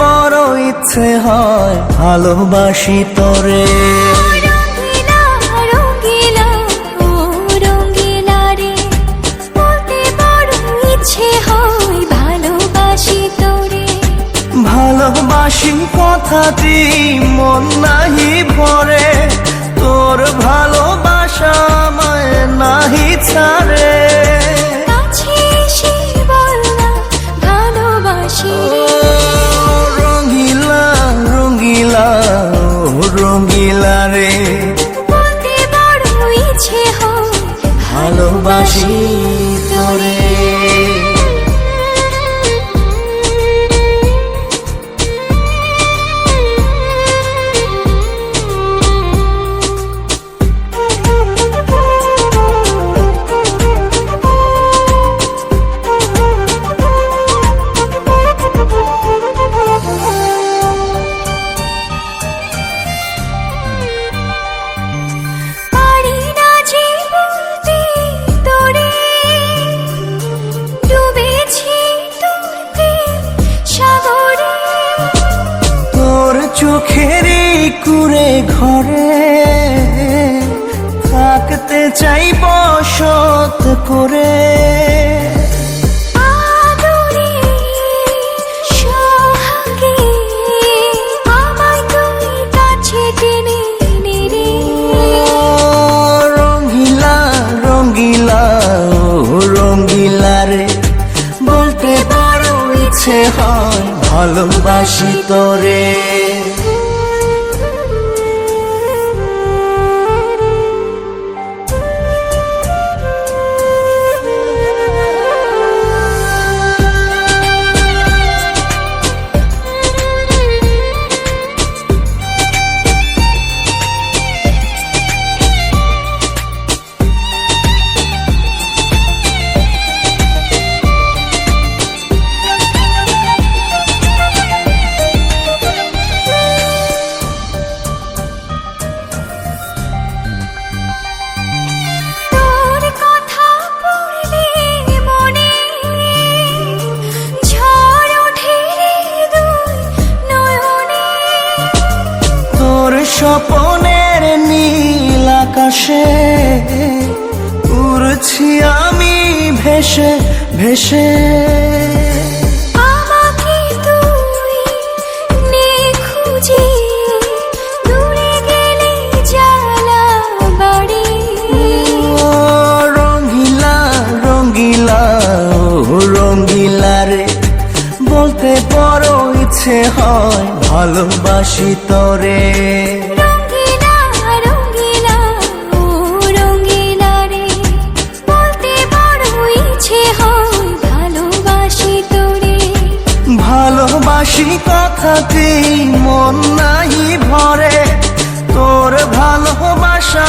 বড় ইচ্ছে হয় ভালোবাসি তোরে। ভালোবাসি কথাটি মন নাহি ভরে তোর ভালোবাসা আমায় নাহি ছাড়ে। ও রঙ্গিলা রে। বড় ইচ্ছে হয় ভালোবাসি। চোখেরই কুড়ে ঘরে। থাকতে চাই বসত করে। বলতে ইচ্ছে হয় ভালোবাসি তোর। স্বপনের নীল আকাশে উড়ছি আমি ভেসে ভেসে। ইচ্ছে হয় ভালোবাসি তোরে। ভালোবাসি তোরে। ভালোবাসি কথাটি মন নাহি ভরে। তোর ভালোবাসা